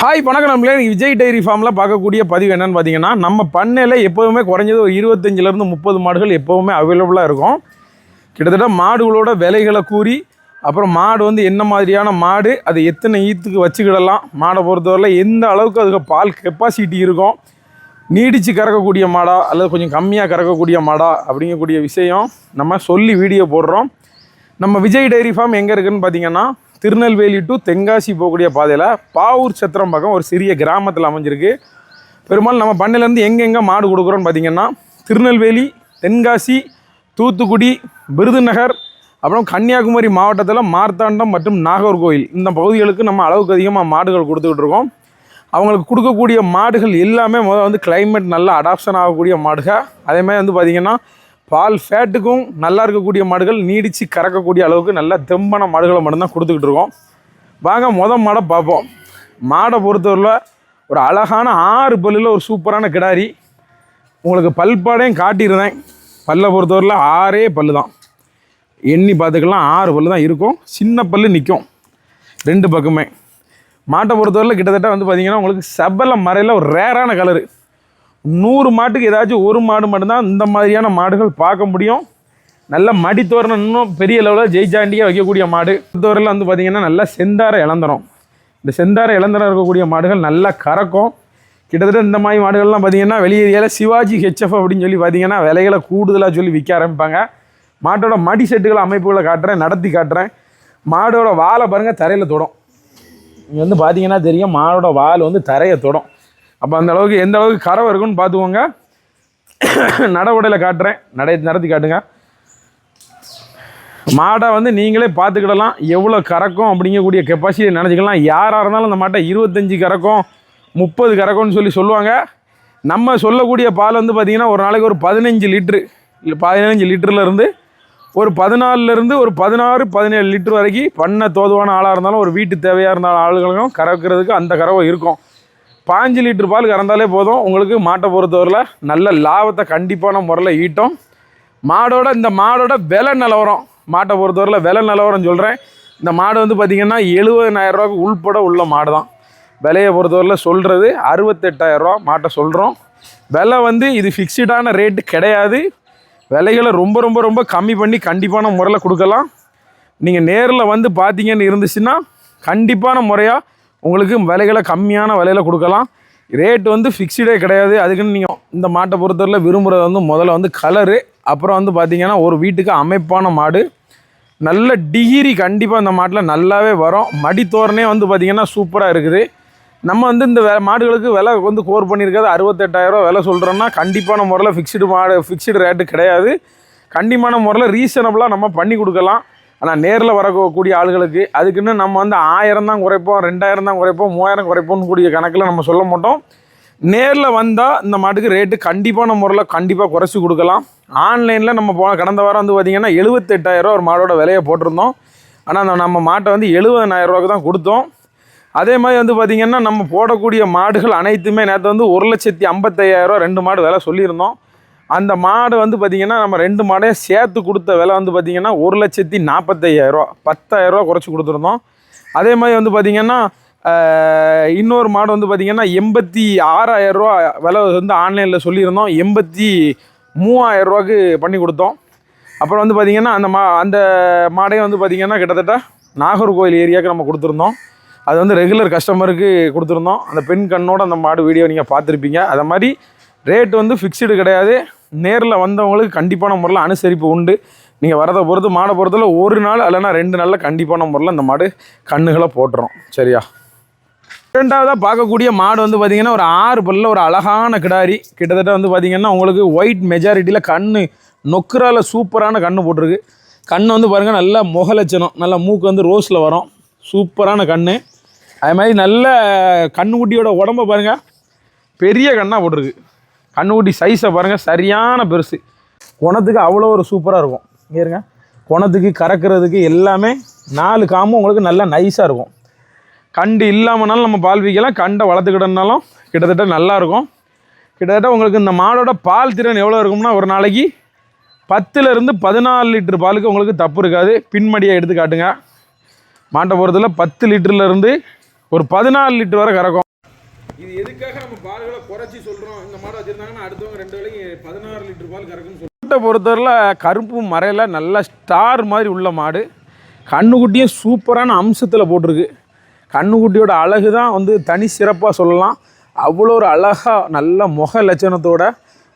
Hi வணக்கம் நம்மளே. Vijay diary ஃபார்மில் பார்க்கக்கூடிய பதிவு என்னென்னு பார்த்தீங்கன்னா நம்ம பண்ணையில் எப்போதுமே குறைஞ்சது ஒரு இருபத்தஞ்சிலேருந்து முப்பது மாடுகள் எப்போவுமே அவைலபிளாக இருக்கும். கிட்டத்தட்ட மாடுகளோட விலைகளை கூறி அப்புறம் மாடு வந்து என்ன மாதிரியான மாடு அது எத்தனை ஈத்துக்கு வச்சுக்கிடலாம் மாடை பொறுத்தவரையில் எந்த அளவுக்கு அதுக்கு பால் கெப்பாசிட்டி இருக்கும் நீடித்து கறக்கக்கூடிய மாடா அல்லது கொஞ்சம் கம்மியாக கறக்கக்கூடிய மாடா அப்படிங்கக்கூடிய விஷயம் நம்ம சொல்லி வீடியோ போடுறோம். நம்ம விஜய் டைரி ஃபார்ம் எங்கே இருக்குதுன்னு பார்த்தீங்கன்னா திருநெல்வேலி டு தென்காசி போகக்கூடிய பாதையில் பாவூர் சத்திரம் பக்கம் ஒரு சிறிய கிராமத்தில் அமைஞ்சிருக்கு. பெரும்பாலும் நம்ம பண்ணையிலேருந்து எங்கெங்கே மாடு கொடுக்குறோன்னு பார்த்திங்கன்னா திருநெல்வேலி தென்காசி தூத்துக்குடி விருதுநகர் அப்புறம் கன்னியாகுமரி மாவட்டத்தில் மார்த்தாண்டம் மற்றும் நாகர்கோவில் இந்த பகுதிகளுக்கு நம்ம அளவுக்கு அதிகமாக மாடுகள் கொடுத்துக்கிட்டு இருக்கோம். அவங்களுக்கு கொடுக்கக்கூடிய மாடுகள் எல்லாமே முதல்ல வந்து கிளைமேட் நல்லா அடாப்ஷன் ஆகக்கூடிய மாடுகள். அதேமாதிரி வந்து பார்த்திங்கன்னா பால் ஃபேட்டுக்கும் நல்லா இருக்கக்கூடிய மாடுகள் நீடித்து கறக்கக்கூடிய அளவுக்கு நல்ல தெம்பான மாடுகளை மட்டும்தான் கொடுத்துக்கிட்டு இருக்கோம். வாங்க முத மாடை பார்ப்போம். மாடை பொறுத்தவரையில் ஒரு அழகான ஆறு பல்லில் ஒரு சூப்பரான கிடாரி. உங்களுக்கு பல்பாடையும் காட்டியிருந்தேன். பல்லை பொறுத்தவரையில் ஆறே பல்லு தான். எண்ணி பார்த்துக்கலாம் ஆறு பல்லு தான் இருக்கும். சின்ன பல்லு நிற்கும் ரெண்டு பக்கமே. மாட்டை பொறுத்தவரையில் கிட்டத்தட்ட வந்து பார்த்திங்கன்னா உங்களுக்கு செபல மறையில் ஒரு ரேரான கலரு நூறு மாட்டுக்கு ஏதாச்சும் ஒரு மாடு மட்டும்தான் இந்த மாதிரியான மாடுகள் பார்க்க முடியும். நல்ல மடித்தோரணம் இன்னும் பெரிய லெவலில் ஜெயிச்சாண்டியாக வைக்கக்கூடிய மாடு. பொறுத்தவரையில் வந்து பார்த்திங்கன்னா நல்லா செந்தார இளந்தரம். இந்த செந்தார இளந்தரம் இருக்கக்கூடிய மாடுகள் நல்லா கறக்கும். கிட்டத்தட்ட இந்த மாதிரி மாடுகள்லாம் பார்த்திங்கன்னா வெளியேரியாவில் சிவாஜி ஹெச்எஃப் அப்படின்னு சொல்லி பார்த்தீங்கன்னா விலைகளை கூடுதலாக சொல்லி விற்க ஆரம்பிப்பாங்க. மாட்டோட மடி செட்டுகளை அமைப்புகளை காட்டுறேன் நடத்தி காட்டுறேன். மாடோட வாலை பாருங்கள் தரையில் தொடும். இங்கே வந்து பார்த்தீங்கன்னா தெரியும் மாடோட வால் வந்து தரையை தொடும். அப்போ அந்த அளவுக்கு எந்த அளவுக்கு கறவை இருக்குன்னு பார்த்துக்கோங்க. நடவுடையில் காட்டுறேன். நடை நடத்தி காட்டுங்க. மாடை வந்து நீங்களே பார்த்துக்கிடலாம். எவ்வளோ கறக்கும் அப்படிங்கக்கூடிய கெப்பாசிட்டி நினச்சிக்கலாம். யாராக இருந்தாலும் அந்த மாட்டை இருபத்தஞ்சி கறக்கும் முப்பது கறக்கும்னு சொல்லி சொல்லுவாங்க. நம்ம சொல்லக்கூடிய பால் வந்து பார்த்திங்கன்னா ஒரு நாளைக்கு ஒரு பதினஞ்சு லிட்ரு இல்லை பதினஞ்சு லிட்டர்லேருந்து ஒரு பதினாலுலேருந்து ஒரு பதினாறு பதினேழு லிட்டர் வரைக்கும் பண்ண தோதுவான ஆளாக இருந்தாலும் ஒரு வீட்டு தேவையாக இருந்தாலும் ஆளுகளுக்கும் கறக்கிறதுக்கு அந்த கறவை இருக்கும். பாஞ்சு லிட்டர் பால் கறந்தாலே போதும். உங்களுக்கு மாட்டை பொறுத்தவரையில் நல்ல லாபத்தை கண்டிப்பான முறையில் ஈட்டும். மாடோட இந்த மாடோட விலை நிலவரம். மாட்டை பொறுத்தவரையில் விலை நிலவரம் சொல்கிறேன் இந்த மாடு வந்து பார்த்திங்கன்னா எழுபதனாயிரரூவாக்கு உள்பட உள்ள மாடு தான் விலையை பொறுத்தவரையில் சொல்கிறது அறுபத்தெட்டாயிரரூவா மாட்டை சொல்கிறோம் விலை வந்து இது ஃபிக்ஸ்டான ரேட்டு கிடையாது. விலைகளை ரொம்ப ரொம்ப ரொம்ப கம்மி பண்ணி கண்டிப்பான முறையில் கொடுக்கலாம். நீங்கள் நேரில் வந்து பார்த்தீங்கன்னு இருந்துச்சுன்னா கண்டிப்பான முறையாக உங்களுக்கு விலைகளை கம்மியான விலையில் கொடுக்கலாம். ரேட் வந்து ஃபிக்ஸ்டே கிடையாது. அதுக்குன்னு நீங்கள் இந்த மாட்டை பொறுத்தவரையில் விரும்புகிறது வந்து முதல்ல வந்து கலரு அப்புறம் வந்து பார்த்திங்கன்னா ஒரு வீட்டுக்கு அமைப்பான மாடு. நல்ல டிகிரி கண்டிப்பாக இந்த மாட்டில் நல்லாவே வரும். மடி தோரணே வந்து பார்த்திங்கன்னா சூப்பராக இருக்குது. நம்ம வந்து இந்த மாடுகளுக்கு விலை வந்து கோர் பண்ணியிருக்காது அறுபத்தெட்டாயிரம் விலை சொல்கிறோன்னா கண்டிப்பான முறையில் ஃபிக்ஸ்டு மாடு ஃபிக்ஸ்டு ரேட்டு கிடையாது. கண்டிப்பான முறையில் ரீசனபுளாக நம்ம பண்ணி கொடுக்கலாம். ஆனால் நேரில் வரக்கூடிய ஆளுகளுக்கு அதுக்குன்னு நம்ம வந்து ஆயிரம் தான் குறைப்போம் ரெண்டாயிரம் தான் குறைப்போம் மூவாயிரம் குறைப்போம்னு கூடிய கணக்கில் நம்ம சொல்ல மாட்டோம். நேரில் வந்தால் இந்த மாட்டுக்கு ரேட்டு கண்டிப்பான முறையில் கண்டிப்பாக குறைச்சி கொடுக்கலாம். ஆன்லைனில் நம்ம போன கடந்த வாரம் வந்து பார்த்திங்கன்னா எழுபத்தெட்டாயிரம் ஒரு மாடோட விலையை போட்டிருந்தோம். ஆனால் நம்ம மாட்டை வந்து எழுபதனாயிரரூவாக்கு தான் கொடுத்தோம். அதே மாதிரி வந்து பார்த்திங்கன்னா நம்ம போடக்கூடிய மாடுகள் அனைத்துமே நேற்று வந்து ஒரு லட்சத்தி ஐம்பத்தையாயிரரூவா ரெண்டு மாடு விலை சொல்லியிருந்தோம். அந்த மாடு வந்து பார்த்திங்கன்னா நம்ம ரெண்டு மாடையும் சேர்த்து கொடுத்த விலை வந்து பார்த்திங்கன்னா ஒரு லட்சத்தி நாற்பத்தையாயிரரூவா பத்தாயிரரூவா குறைச்சி கொடுத்துருந்தோம். அதே மாதிரி வந்து பார்த்திங்கன்னா இன்னொரு மாடு வந்து பார்த்திங்கன்னா எண்பத்தி ஆறாயிரரூவா விலை வந்து ஆன்லைனில் சொல்லியிருந்தோம். எண்பத்தி மூவாயிரரூவாக்கு பண்ணி கொடுத்தோம். அப்புறம் வந்து பார்த்திங்கன்னா அந்த மா அந்த மாடையும் வந்து பார்த்திங்கன்னா கிட்டத்தட்ட நாகர்கோவில் ஏரியாவுக்கு நம்ம கொடுத்துருந்தோம். அது வந்து ரெகுலர் கஸ்டமருக்கு கொடுத்துருந்தோம். அந்த பெண் கண்ணோட அந்த மாடு வீடியோ நீங்கள் பார்த்துருப்பீங்க. அதை மாதிரி ரேட் வந்து ஃபிக்ஸ்டு கிடையாது. நேரில் வந்தவங்களுக்கு கண்டிப்பான முறையில் அனுசரிப்பு உண்டு. நீங்கள் வரதை பொறுத்து மாடை பொறுத்தல ஒரு நாள் இல்லைன்னா ரெண்டு நாளில் கண்டிப்பான முறையில் அந்த மாடு கண்ணுகளை போட்டுரும். சரியா? ரெண்டாவதாக பார்க்கக்கூடிய மாடு வந்து பார்த்திங்கன்னா ஒரு ஆறு பல்ல ஒரு அழகான கிடாரி. கிட்டத்தட்ட வந்து பார்த்திங்கன்னா உங்களுக்கு ஒயிட் மெஜாரிட்டியில் கண் நொக்கரால் சூப்பரான கண் போட்டிருக்கு. கண் வந்து பாருங்கள் நல்ல முகலட்சணம் நல்லா மூக்கு வந்து ரோஸில் வரும். சூப்பரான கண் அது மாதிரி நல்ல கண்ணுக்குட்டியோட உடம்ப பாருங்கள் பெரிய கண்ணாக போட்டிருக்கு. கண்ணுக்குட்டி சைஸை பாருங்கள் சரியான பெருசு. குணத்துக்கு அவ்வளோ ஒரு சூப்பராக இருக்கும். இருங்க. குணத்துக்கு கறக்கிறதுக்கு எல்லாமே நாலு காமும் உங்களுக்கு நல்லா நைஸாக இருக்கும். கண்டு இல்லாமனாலும் நம்ம பால் விற்கலாம். கண்டை வளர்த்துக்கிட்டோம்னாலும் கிட்டத்தட்ட நல்லா இருக்கும். கிட்டத்தட்ட உங்களுக்கு இந்த மாடோட பால் திறன் எவ்வளோ இருக்கும்னா ஒரு நாளைக்கு பத்துலேருந்து பதினாலு லிட்டர் பாலுக்கு உங்களுக்கு தப்பு இருக்காது. பின்மடியை எடுத்து காட்டுங்க. மாட்டை போகிறதுல பத்து லிட்டர்லேருந்து ஒரு பதினாலு லிட்டர் வரை கறக்கும். இது எதுக்காக நம்ம பால்களை குறைச்சி சொல்கிறோம் இந்த மாடு வச்சுருந்தாங்கன்னா அடுத்தவங்க ரெண்டு வேலைக்கு பதினாறு லிட்டர் பால் கறக்குன்னு சொல்லிட்டு பொறுத்தவரையில் கருப்பு மறையில் நல்ல ஸ்டார் மாதிரி உள்ள மாடு. கண்ணுக்குட்டியும் சூப்பரான அம்சத்தில் போட்டிருக்கு. கண்ணுக்குட்டியோட அழகு தான் வந்து தனி சிறப்பாக சொல்லலாம். அவ்வளோ ஒரு அழகாக நல்ல முக லட்சணத்தோட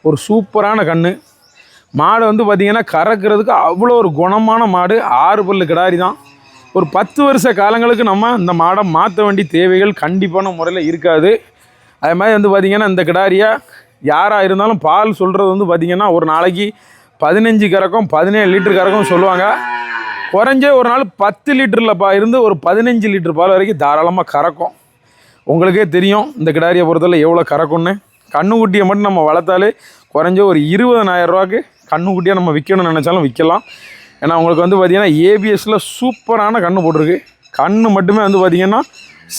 ஒரு சூப்பரான கண் மாடு வந்து பார்த்திங்கன்னா கறக்கிறதுக்கு அவ்வளோ ஒரு குணமான மாடு. ஆறு பல்லு கிடாரி தான். ஒரு பத்து வருஷ காலங்களுக்கு நம்ம இந்த மாடை மாற்ற வேண்டிய தேவைகள் கண்டிப்பான முறையில் இருக்காது. அதே மாதிரி வந்து பார்த்திங்கன்னா இந்த கிடாரியை யாராக இருந்தாலும் பால் சொல்கிறது வந்து பார்த்திங்கன்னா ஒரு நாளைக்கு பதினஞ்சு கறக்கும் பதினேழு லிட்டர் கறக்கும் சொல்லுவாங்க. குறைஞ்சே ஒரு நாள் பத்து லிட்டரில் பா இருந்து ஒரு பதினஞ்சு லிட்டர் பால் வரைக்கும் தாராளமாக கறக்கும். உங்களுக்கே தெரியும் இந்த கிடாரியை பொறுத்தவரை எவ்வளோ கறக்கும்னு. கண்ணுக்குட்டியை மட்டும் நம்ம வளர்த்தாலே குறைஞ்ச ஒரு இருபதனாயிரரூவாக்கு கண்ணுக்குட்டியாக நம்ம விற்கணும்னு நினச்சாலும் விற்கலாம். ஏன்னா உங்களுக்கு வந்து பார்த்திங்கன்னா ஏபிஎஸ்சில் சூப்பரான கண்ணு போட்டிருக்கு. கண்ணு மட்டுமே வந்து பார்த்திங்கன்னா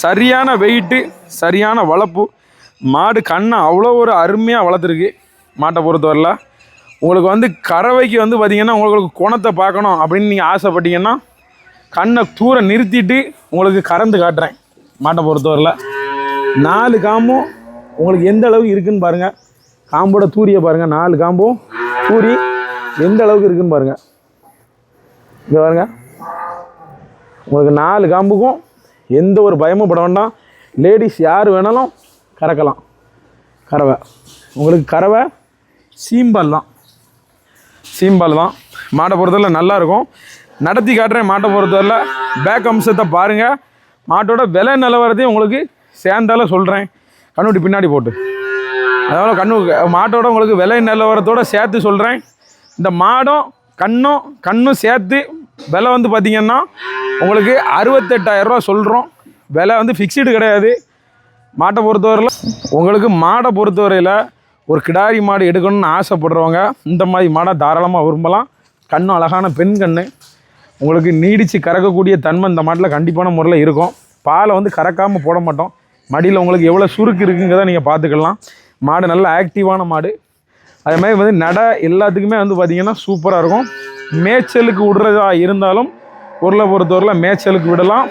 சரியான வெயிட்டு சரியான வளர்ப்பு மாடு கண்ணை அவ்வளோ ஒரு அருமையாக வளர்த்துருக்கு மாட்டை பொறுத்தவரையில். உங்களுக்கு வந்து கறவைக்கு வந்து பார்த்திங்கன்னா உங்களுக்கு குணத்தை பார்க்கணும் அப்படின்னு நீங்கள் ஆசைப்பட்டீங்கன்னா கண்ணை தூர நிறுத்திட்டு உங்களுக்கு கறந்து காட்டுறேன் மாட்டை பொறுத்தவரையில். நாலு காம்பும் உங்களுக்கு எந்த அளவுக்கு இருக்குன்னு பாருங்கள் காம்போட தூரியை பாருங்கள் நாலு காம்பும் தூரி எந்த அளவுக்கு இருக்குன்னு பாருங்கள் இங்கே பாருங்கள் உங்களுக்கு நாலு காம்புக்கும் எந்த ஒரு பயமும் பட வேண்டாம். லேடிஸ் யார் வேணாலும் கறக்கலாம். கறவை. உங்களுக்கு கறவை சீம்பால் தான். சீம்பால் தான். மாட்டை பொறுத்தவரை நல்லா இருக்கும். நடத்தி காட்டுறேன் மாட்டை பொறுத்தவரையில் பேக் அம்சத்தை பாருங்கள் மாட்டோட விலை நிலவரத்தையும் உங்களுக்கு சேர்ந்தால சொல்கிறேன் கண்ணுட்டி பின்னாடி போட்டு. அதனால் கண்ணு மாட்டோட உங்களுக்கு விலை நிலவரத்தோட சேர்த்து சொல்கிறேன் இந்த மாடும் கண்ணும் கண்ணும் சேர்த்து விலை வந்து பார்த்திங்கன்னா உங்களுக்கு அறுபத்தெட்டாயிரரூவா சொல்கிறோம் விலை வந்து ஃபிக்ஸ்டு கிடையாது. மாட்டை பொறுத்தவரையில் உங்களுக்கு மாடை பொறுத்தவரையில் ஒரு கிடாரி மாடு எடுக்கணும்னு ஆசைப்படுறவங்க இந்த மாதிரி மாடை தாராளமாக விரும்பலாம். கண்ணும் அழகான பெண் கண் உங்களுக்கு நீடித்து கறக்கக்கூடிய தன்மை இந்த மாட்டில் கண்டிப்பான முறையில் இருக்கும். பாலை வந்து கறக்காமல் போட மாட்டோம். மடியில் உங்களுக்கு எவ்வளோ சுருக்கு இருக்குங்கிறத நீங்கள் பார்த்துக்கலாம். மாடு நல்ல ஆக்டிவான மாடு. அதே மாதிரி வந்து நடை எல்லாத்துக்குமே வந்து பார்த்திங்கன்னா சூப்பராக இருக்கும். மேய்ச்சலுக்கு விடுறதா இருந்தாலும் பொருளை பொறுத்தவரையில் மேய்ச்சலுக்கு விடலாம்.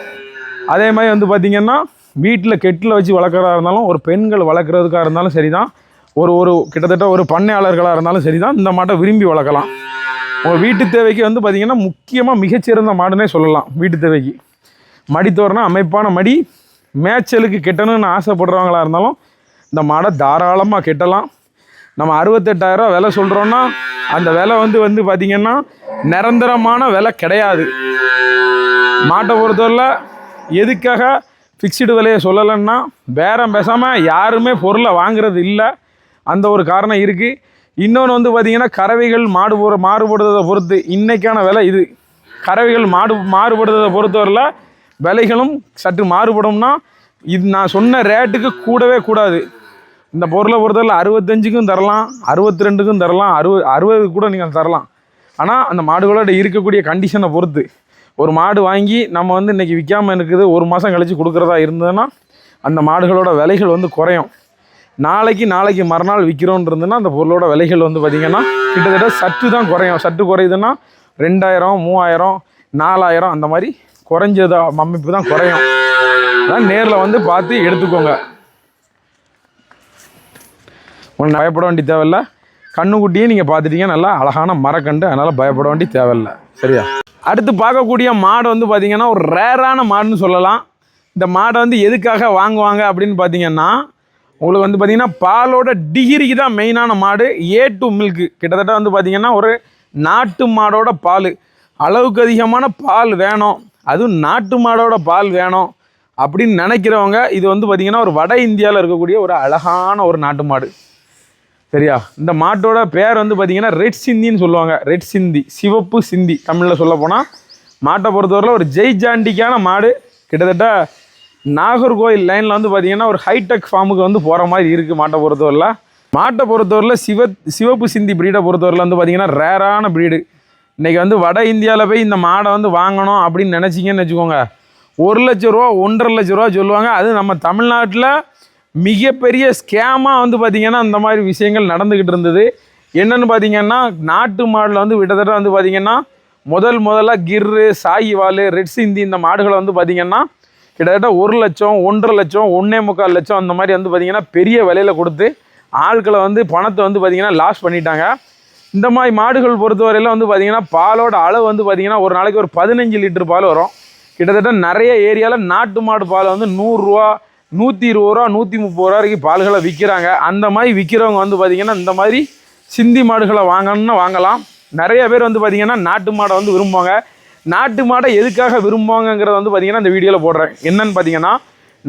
அதே மாதிரி வந்து பார்த்திங்கன்னா வீட்டில் கெட்டில் வச்சு வளர்க்குறதா இருந்தாலும் ஒரு பெண்கள் வளர்க்குறதுக்காக இருந்தாலும் சரி தான் ஒரு ஒரு கிட்டத்தட்ட ஒரு பண்ணையாளர்களாக இருந்தாலும் சரி தான் இந்த மாட்டை விரும்பி வளர்க்கலாம். உங்கள் வீட்டு தேவைக்கு வந்து பார்த்திங்கன்னா முக்கியமாக மிகச்சிறந்த மாடுனே சொல்லலாம் வீட்டு தேவைக்கு. மடி தோரணம் அமைப்பான மடி மேய்ச்சலுக்கு கெட்டணும்னு ஆசைப்படுறவங்களா இருந்தாலும் இந்த மாடை தாராளமாக கெட்டலாம். நம்ம அறுபத்தெட்டாயிரம் விலை சொல்கிறோன்னா அந்த விலை வந்து வந்து பார்த்திங்கன்னா நிரந்தரமான விலை கிடையாது. மாட்டை பொறுத்தவரையில் எதுக்காக ஃபிக்ஸ்டு விலையை சொல்லலைன்னா பேரம் பேசாமல் யாருமே பொருளை வாங்குறது இல்லை. அந்த ஒரு காரணம் இருக்குது இன்னொன்று வந்து பார்த்திங்கன்னா கறவைகள் மாடு போகிற மாறுபடுறதை பொறுத்து இன்றைக்கான விலை இது. கறவைகள் மாடு மாறுபடுறதை பொறுத்தவரையில் விலைகளும் சற்று மாறுபடும்னா இது நான் சொன்ன ரேட்டுக்கு கூடவே கூடாது. இந்த பொருளை பொறுத்தவரை அறுபத்தஞ்சுக்கும் தரலாம் அறுபத்தி ரெண்டுக்கும் தரலாம் அறுபது அறுபது கூட நீங்கள் தரலாம். ஆனால் அந்த மாடுகளோட இருக்கக்கூடிய கண்டிஷனை பொறுத்து. ஒரு மாடு வாங்கி நம்ம வந்து இன்றைக்கி விற்காமல் இருக்குது ஒரு மாதம் கழித்து கொடுக்குறதா இருந்ததுன்னா அந்த மாடுகளோட விலைகள் வந்து குறையும். நாளைக்கு நாளைக்கு மறுநாள் விற்கிறோன்னு இருந்ததுன்னா அந்த பொருளோட விலைகள் வந்து பார்த்திங்கன்னா கிட்டத்தட்ட சற்று தான் குறையும். சற்று குறையுதுன்னா ரெண்டாயிரம் மூவாயிரம் நாலாயிரம் அந்த மாதிரி குறைஞ்சது அமைப்பு தான் குறையும். அதான் நேரில் வந்து பார்த்து எடுத்துக்கோங்க. ஒன்றும் பயப்பட வேண்டிய தேவையில்ல. கண்ணுக்குட்டியே நீங்கள் பார்த்துட்டீங்க நல்லா அழகான மரக்கண்டு அதனால் பயப்பட வேண்டிய தேவையில்ல. சரியா? அடுத்து பார்க்கக்கூடிய மாடு வந்து பார்த்திங்கன்னா ஒரு ரேரான மாடுன்னு சொல்லலாம். இந்த மாடை வந்து எதுக்காக வாங்குவாங்க அப்படின்னு பார்த்தீங்கன்னா உங்களுக்கு வந்து பார்த்திங்கன்னா பாலோட டிகிரிக்கு தான் மெயினான மாடு. ஏ டு மில்க்கு கிட்டத்தட்ட வந்து பார்த்திங்கன்னா ஒரு நாட்டு மாடோட பால். அளவுக்கு அதிகமான பால் வேணும். அதுவும் நாட்டு மாடோட பால் வேணும் அப்படின்னு நினைக்கிறவங்க இது வந்து பார்த்திங்கன்னா ஒரு வட இந்தியாவில் இருக்கக்கூடிய ஒரு அழகான ஒரு நாட்டு மாடு. சரியா? இந்த மாட்டோட பேர் வந்து பார்த்தீங்கன்னா ரெட் சிந்தின்னு சொல்லுவாங்க. ரெட் சிந்தி சிவப்பு சிந்தி தமிழில் சொல்ல போனால் மாட்டை பொறுத்தவரையில் ஒரு ஜெய் ஜாண்டிக்கான மாடு. கிட்டத்தட்ட நாகர்கோயில் லைனில் வந்து பார்த்தீங்கன்னா ஒரு ஹைடெக் ஃபார்முக்கு வந்து போகிற மாதிரி இருக்குது மாட்டை பொறுத்தவரையில். மாட்டை பொறுத்தவரையில் சிவ சிவப்பு சிந்தி ப்ரீடை பொறுத்தவரையில் வந்து பார்த்தீங்கன்னா ரேரான ப்ரீடு இன்றைக்கி வந்து வட இந்தியாவில் போய் இந்த மாடை வந்து வாங்கணும் அப்படின்னு நினச்சிங்கன்னு வச்சுக்கோங்க. ஒரு லட்ச ரூபா ஒன்றரை லட்ச ரூபா சொல்லுவாங்க. அது நம்ம தமிழ்நாட்டில் மிகப்பெரிய ஸ்கேமாக வந்து பார்த்திங்கன்னா அந்த மாதிரி விஷயங்கள் நடந்துக்கிட்டு இருந்தது. என்னென்னு பார்த்தீங்கன்னா நாட்டு மாடில் வந்து கிட்டத்தட்ட வந்து பார்த்திங்கன்னா முதல் முதல்ல கிர்ரு சாயிவால் ரெட் சிந்தி இந்த மாடுகளை வந்து பார்த்திங்கன்னா கிட்டத்தட்ட ஒரு லட்சம் ஒன்றரை லட்சம் ஒன்றே முக்கால் லட்சம் அந்த மாதிரி வந்து பார்த்திங்கன்னா பெரிய விலையில் கொடுத்து ஆட்களை வந்து பணத்தை வந்து பார்த்திங்கன்னா லாஸ் பண்ணிட்டாங்க. இந்த மாதிரி மாடுகள் பொறுத்தவரையில் வந்து பார்த்திங்கன்னா பாலோட அளவு வந்து பார்த்திங்கன்னா ஒரு நாளைக்கு ஒரு பதினஞ்சு லிட்டர் பால் வரும். கிட்டத்தட்ட நிறைய ஏரியாவில் நாட்டு மாடு பால் வந்து நூறுரூவா நூற்றி இருபது ரூபா நூற்றி முப்பது ரூபா வரைக்கும் பால்களை விற்கிறாங்க. அந்த மாதிரி விற்கிறவங்க வந்து பார்த்திங்கன்னா இந்த மாதிரி சிந்தி மாடுகளை வாங்கணும்னு வாங்கலாம். நிறைய பேர் வந்து பார்த்திங்கன்னா நாட்டு மாடை வந்து விரும்புவாங்க. நாட்டு மாடை எதுக்காக விரும்புவாங்கங்கிறத வந்து பார்த்திங்கன்னா இந்த வீடியோவில் போடுறேன். என்னன்னு பார்த்தீங்கன்னா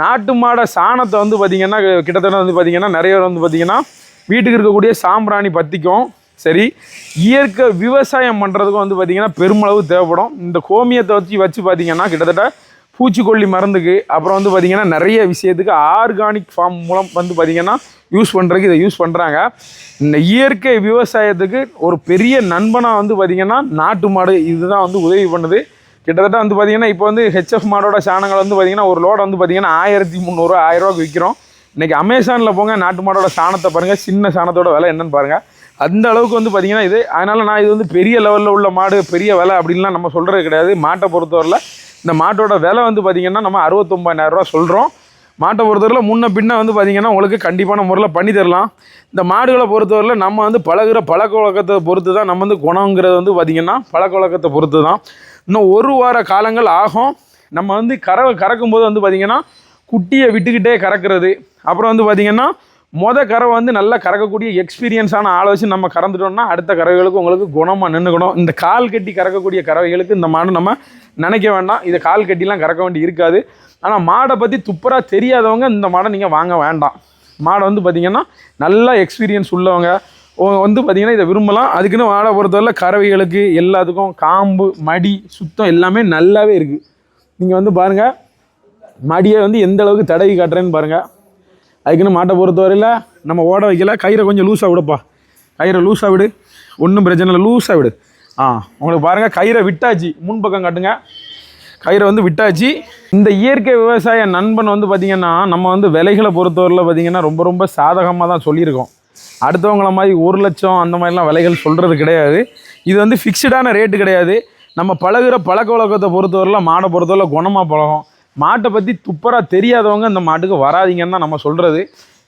நாட்டு மாடை சாணத்தை வந்து பார்த்திங்கன்னா கிட்டத்தட்ட வந்து பார்த்திங்கன்னா நிறைய பேர் வந்து பார்த்திங்கன்னா வீட்டுக்கு இருக்கக்கூடிய சாம்பிராணி பற்றிக்கும் சரி இயற்கை விவசாயம் பண்ணுறதுக்கும் வந்து பார்த்திங்கன்னா பெருமளவு தேவைப்படும். இந்த கோமியத்தை வச்சு வச்சு பார்த்திங்கன்னா கிட்டத்தட்ட பூச்சிக்கொல்லி மருந்துக்கு அப்புறம் வந்து பார்த்திங்கன்னா நிறைய விஷயத்துக்கு ஆர்கானிக் ஃபார்ம் மூலம் வந்து பார்த்திங்கன்னா யூஸ் பண்ணுறதுக்கு இதை யூஸ் பண்ணுறாங்க இந்த இயற்கை விவசாயத்துக்கு ஒரு பெரிய நண்பனாக வந்து பார்த்திங்கன்னா நாட்டு மாடு இதுதான் வந்து உதவி பண்ணுது. கிட்டத்தட்ட வந்து பார்த்திங்கன்னா இப்போ வந்து ஹெச்எஃப் மாடோட சாணங்கள் வந்து பார்த்திங்கன்னா ஒரு லோடு வந்து பார்த்திங்கன்னா ஆயிரத்தி முந்நூறுரூவா ஆயிரரூவாக்கு விற்கிறோம் இன்றைக்கி அமேசானில் போங்க நாட்டு மாடோட சாணத்தை பாருங்கள் சின்ன சாணத்தோட விலை என்னென்னு பாருங்கள் அந்த அளவுக்கு வந்து பார்த்திங்கன்னா இது அதனால் நான் இது வந்து பெரிய லெவலில் உள்ள மாடு பெரிய விலை அப்படின்லாம் நம்ம சொல்கிறது கிடையாது. மாட்டை பொறுத்தவரையில் இந்த மாட்டோட விலை வந்து பார்த்திங்கன்னா நம்ம அறுபத்தொம்பதாயிரரூவா சொல்கிறோம் மாட்டை பொறுத்தவரையில் முன்ன பின்ன வந்து பார்த்திங்கன்னா உங்களுக்கு கண்டிப்பான முறையில் பண்ணி தரலாம். இந்த மாடுகளை பொறுத்தவரையில் நம்ம வந்து பழகுற பழக்க வழக்கத்தை பொறுத்து தான் நம்ம வந்து குணங்கிறது வந்து பார்த்திங்கன்னா பழக்க வழக்கத்தை பொறுத்து தான் இன்னும் ஒரு வார காலங்கள் ஆகும். நம்ம வந்து கற கறக்கும்போது வந்து பார்த்திங்கன்னா குட்டியை விட்டுக்கிட்டே கறக்கிறது. அப்புறம் வந்து பார்த்திங்கன்னா மொத கறவை வந்து நல்லா கறக்கக்கூடிய எக்ஸ்பீரியன்ஸான ஆளை வச்சு நம்ம கறந்துட்டோம்னா அடுத்த கறவைகளுக்கு உங்களுக்கு குணமாக நின்றுக்கணும் இந்த கால் கட்டி கறக்கக்கூடிய கறவைகளுக்கு இந்த மாடு நம்ம நினைக்க வேண்டாம். இதை கால் கட்டிலாம் கறக்க வேண்டி இருக்காது. ஆனால் மாடை பற்றி துப்பராக தெரியாதவங்க இந்த மாடை நீங்கள் வாங்க வேண்டாம். மாடை வந்து பார்த்திங்கன்னா நல்லா எக்ஸ்பீரியன்ஸ் உள்ளவங்க. வந்து பார்த்திங்கன்னா இதை விரும்பலாம். அதுக்குன்னு மாடை பொறுத்தவரை கறவைகளுக்கு எல்லாத்துக்கும் காம்பு மடி சுத்தம் எல்லாமே நல்லாவே இருக்குது நீங்கள் வந்து பாருங்கள் மடியை வந்து எந்த அளவுக்கு தடவி காட்டுறேன்னு பாருங்கள் அதுக்குன்னு மாட்டை பொறுத்தவரையில் நம்ம ஓட வைக்கல. கயிறை கொஞ்சம் லூஸாக விடுப்பா. கயிறை லூஸாக விடு. ஒன்றும் பிரச்சனை இல்லை. லூஸாக விடு. ஆ உங்களுக்கு பாருங்கள் கயிறை விட்டாச்சு. முன்பக்கம் காட்டுங்க. கயிறை வந்து விட்டாச்சு. இந்த இயற்கை விவசாய நண்பன் வந்து பார்த்திங்கன்னா நம்ம வந்து விலைகளை பொறுத்தவரையில் பார்த்திங்கன்னா ரொம்ப ரொம்ப சாதகமாக தான் சொல்லியிருக்கோம். அடுத்தவங்கள மாதிரி ஒரு லட்சம் அந்த மாதிரிலாம் விலைகள் சொல்கிறது கிடையாது. இது வந்து ஃபிக்ஸ்டான ரேட்டு கிடையாது. நம்ம பழகுற பழக்க வழக்கத்தை பொறுத்தவரையில் மாடை பொறுத்தவரையில் குணமாக பழகும். மாட்டை பற்றி துப்பராக தெரியாதவங்க இந்த மாட்டுக்கு வராதீங்கன்னு தான் நம்ம சொல்கிறது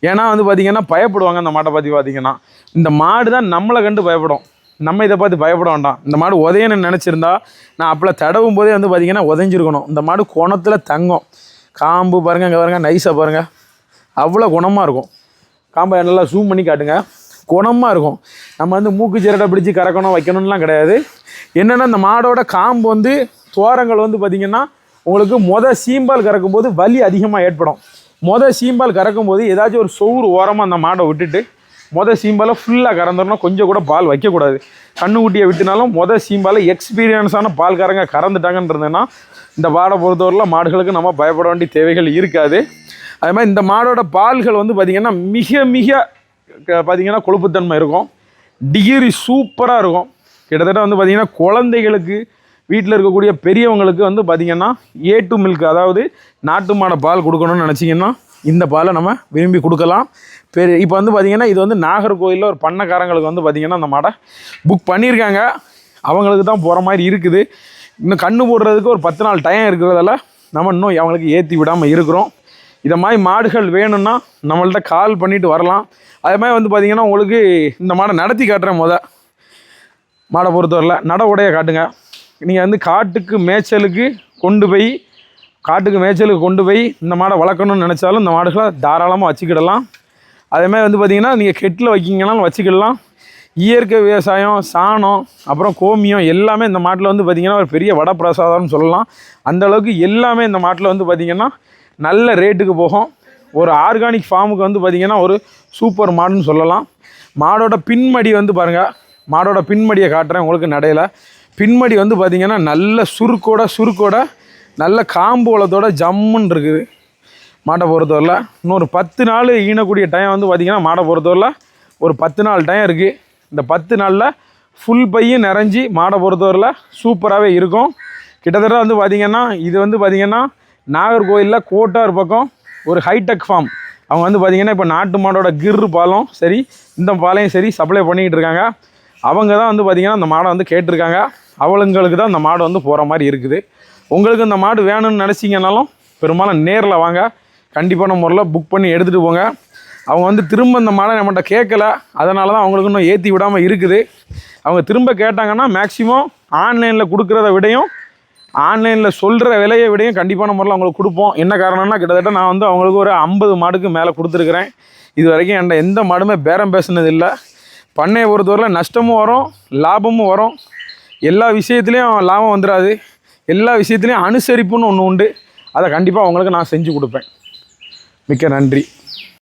ஏன்னா வந்து பார்த்திங்கன்னா பயப்படுவாங்க அந்த மாட்டை பற்றி பார்த்திங்கன்னா இந்த மாடு தான் நம்மளை கண்டு பயப்படும். நம்ம இதை பார்த்து பயப்பட வேண்டாம். இந்த மாடு உதையணும்னு நினச்சிருந்தா நான் அப்போல்லாம் தடவும் போதே வந்து பார்த்திங்கன்னா உதஞ்சிருக்கணும். இந்த மாடு குணத்தில் தங்கும். காம்பு பாருங்கள் இங்கே பாருங்கள் நைஸாக பாருங்கள் அவ்வளோ குணமாக இருக்கும். காம்பை நல்லா ஜூம் பண்ணி காட்டுங்க. குணமாக இருக்கும். நம்ம வந்து மூக்கு சிரட்டை பிடிச்சி கறக்கணும் வைக்கணும்லாம் கிடையாது. என்னென்னா இந்த மாடோட காம்பு வந்து தோரங்கள் வந்து பார்த்திங்கன்னா உங்களுக்கு மொத சீம்பால் கறக்கும் போது வலி அதிகமாக ஏற்படும். மொதல் சீம்பால் கறக்கும்போது ஏதாச்சும் ஒரு சோறு ஓரமாக அந்த மாடை விட்டுட்டு மொதல் சீம்பாலை ஃபுல்லாக கறந்துடணும். கொஞ்சம் கூட பால் வைக்கக்கூடாது. கண்ணுக்குட்டியை விட்டுனாலும் மொதல் சீம்பாலை எக்ஸ்பீரியன்ஸான பால்காரங்க கறந்துட்டாங்கன்றதுன்னா இந்த வாடை பொறுத்தவரையில் மாடுகளுக்கு நம்ம பயப்பட வேண்டிய தேவைகள் இருக்காது. அதே மாதிரி இந்த மாடோட பால்கள் வந்து பார்த்திங்கன்னா மிக மிக க- பார்த்திங்கன்னா கொழுப்புத்தன்மை இருக்கும். டிகிரி சூப்பராக இருக்கும். கிட்டத்தட்ட வந்து பார்த்திங்கன்னா குழந்தைகளுக்கு வீட்டில் இருக்கக்கூடிய பெரியவங்களுக்கு வந்து பார்த்திங்கன்னா ஏ டு மில்க் அதாவது நாட்டு மாடை பால் கொடுக்கணும்னு நினச்சிங்கன்னா இந்த பாலை நம்ம விரும்பி கொடுக்கலாம். பெரு இப்போ வந்து பார்த்திங்கன்னா இது வந்து நாகர்கோவிலில் ஒரு பண்ணக்காரங்களுக்கு வந்து பார்த்திங்கன்னா அந்த மாடை புக் பண்ணியிருக்காங்க அவங்களுக்கு தான் போகிற மாதிரி இருக்குது. இன்னும் கண்ணு போடுறதுக்கு ஒரு பத்து நாள் டைம் இருக்கிறதால நம்ம இன்னும் அவங்களுக்கு ஏற்றி விடாமல் இருக்கிறோம். இதை மாதிரி மாடுகள் வேணும்னா நம்மள்ட்ட கால் பண்ணிட்டு வரலாம். அதே மாதிரி வந்து பார்த்திங்கன்னா உங்களுக்கு இந்த மாடை நடத்தி காட்டுறேன் முத. மாடை பொறுத்தவரையில் நட உடைய காட்டுங்க. நீங்கள் வந்து காட்டுக்கு மேய்ச்சலுக்கு கொண்டு போய் காட்டுக்கு மேய்ச்சலுக்கு கொண்டு போய் இந்த மாடை வளர்க்கணும்னு நினச்சாலும் இந்த மாடுகளை தாராளமாக வச்சுக்கிடலாம். அதேமாதிரி வந்து பார்த்திங்கன்னா நீங்கள் கெட்டில் வைக்கிங்கனாலும் வச்சுக்கிடலாம். இயற்கை விவசாயம் சாணம் அப்புறம் கோமியம் எல்லாமே இந்த மாட்டில் வந்து பார்த்திங்கன்னா ஒரு பெரிய வட பிரசாதம்னு சொல்லலாம் அந்தளவுக்கு எல்லாமே இந்த மாட்டில் வந்து பார்த்திங்கன்னா நல்ல ரேட்டுக்கு போகும். ஒரு ஆர்கானிக் ஃபார்முக்கு வந்து பார்த்திங்கன்னா ஒரு சூப்பர் மாடுன்னு சொல்லலாம். மாடோட பின்மடி வந்து பாருங்கள் மாடோட பின்மடியை காட்டுறேன் உங்களுக்கு நடையில. பின்மடி வந்து பார்த்திங்கன்னா நல்ல சுருக்கோட சுருக்கோட நல்ல காம்பு வளத்தோட ஜம்முன்னு இருக்குது. மாட்டை பொறுத்தவரையில் இன்னொரு பத்து நாள் ஈனக்கூடிய டைம் வந்து பார்த்திங்கன்னா மாடை பொறுத்தவரையில் ஒரு பத்து நாள் டைம் இருக்குது இந்த பத்து நாளில் ஃபுல் பையும் நிறைஞ்சி மாடை பொறுத்தவரையில் சூப்பராகவே இருக்கும். கிட்டத்தட்ட வந்து பார்த்திங்கன்னா இது வந்து பார்த்திங்கன்னா நாகர்கோயிலில் கோட்டார் பக்கம் ஒரு ஹைடெக் ஃபார்ம் அவங்க வந்து பார்த்திங்கன்னா இப்போ நாட்டு மாடோட கிர் பாலம் சரி இந்த பாலையும் சரி சப்ளை பண்ணிக்கிட்டு இருக்காங்க. அவங்க தான் வந்து பார்த்திங்கன்னா அந்த மாடை வந்து கேட்டிருக்காங்க. அவளுங்களுக்கு தான் இந்த மாடு வந்து போகிற மாதிரி இருக்குது. உங்களுக்கு இந்த மாடு வேணும்னு நினச்சிங்கனாலும் பெரும்பாலும் நேரில் வாங்க. கண்டிப்பான முறையில் புக் பண்ணி எடுத்துகிட்டு போங்க. அவங்க வந்து திரும்ப இந்த மாடை நம்மகிட்ட கேட்கல. அதனால தான் அவங்களுக்கு இன்னும் ஏற்றி விடாமல் இருக்குது. அவங்க திரும்ப கேட்டாங்கன்னா மேக்ஸிமம் ஆன்லைனில் கொடுக்குறத விடையும் ஆன்லைனில் சொல்கிற விலையை விடையும் கண்டிப்பான முறையில் அவங்களுக்கு கொடுப்போம். என்ன காரணம்னா கிட்டத்தட்ட நான் வந்து அவங்களுக்கு ஒரு ஐம்பது மாடுக்கு மேலே கொடுத்துருக்குறேன். இது வரைக்கும் என்கிட்ட எந்த மாடுமே பேரம் பேசினது இல்லை. பண்ணையை பொறுத்தவரையில் நஷ்டமும் வரும் லாபமும் வரும். எல்லா விஷயத்துலேயும் லாபம் வந்துடாது எல்லா விஷயத்துலேயும் அனுசரிப்புன்னு ஒன்று உண்டு. அதை கண்டிப்பாக அவங்களுக்கு நான் செஞ்சு கொடுப்பேன். மிக்க நன்றி.